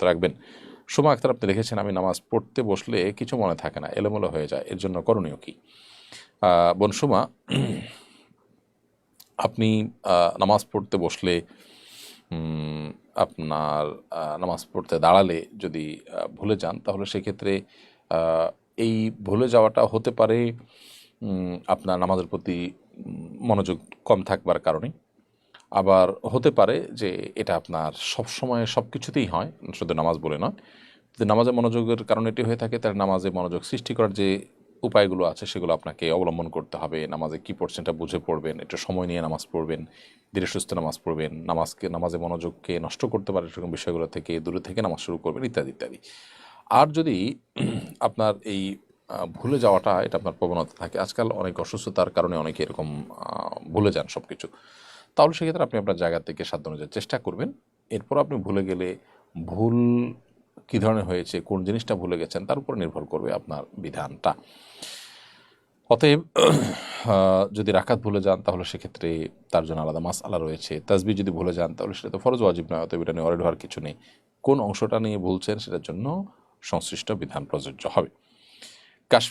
রাখবেন। সোমা আক্তার আপনি লিখেছেন আমি নামাজ পড়তে বসলে কিছু মনে থাকে না, এলোমেলো হয়ে যায়, এর জন্য করণীয় কি? বোন সোমা, আপনি নামাজ পড়তে বসলে আপনার নামাজ পড়তে দাঁড়ালে যদি ভুলে যান, তাহলে সেক্ষেত্রে এই ভুলে যাওয়াটা হতে পারে আপনার নামাজের প্রতি মনোযোগ কম থাকবার কারণে। আবার হতে পারে যে এটা আপনার সব সময় সব কিছুতেই হয়, শুধু নামাজ বলে নয়। যদি নামাজে মনোযোগের কারণে এটি হয়ে থাকে, তাহলে নামাজে মনোযোগ সৃষ্টি করার যে উপায়গুলো আছে, সেগুলো আপনাকে অবলম্বন করতে হবে। নামাজে কী পড়ছেন এটা বুঝে পড়বেন, একটু সময় নিয়ে নামাজ পড়বেন, ধীরে সুস্থ নামাজ পড়বেন, নামাজকে, নামাজে মনোযোগকে নষ্ট করতে পারে এরকম বিষয়গুলো থেকে, দূরে থেকে নামাজ শুরু করবেন, ইত্যাদি ইত্যাদি। আর যদি আপনার এই ভুলে যাওয়াটা, এটা আপনার প্রবণতা থাকে, আজকাল অনেক অসুস্থতার কারণে অনেকে এরকম ভুলে যান সব কিছু তাহলে সেক্ষেত্রে আপনি আপনার জায়গা থেকে সাধ্য অনুযায়ী চেষ্টা করবেন। এরপর আপনি ভুলে গেলে ভুল কী ধরনের হয়েছে, কোন জিনিসটা ভুলে গেছেন, তার উপর নির্ভর করবে আপনার বিধানটা। অতএব যদি রাখাত ভুলে যান, তাহলে সেক্ষেত্রে তার জন্য আলাদা মাস আলা রয়েছে। তাসবি যদি ভুলে যান, তাহলে সেটা তো ফরজ ওয়াজিব নয়, অতএব এটা নিয়ে অরেড হওয়ার কিছু নেই। কোন অংশটা নিয়ে ভুলছেন, সেটার জন্য সংশ্লিষ্ট বিধান প্রযোজ্য হবে। কাশ্মীর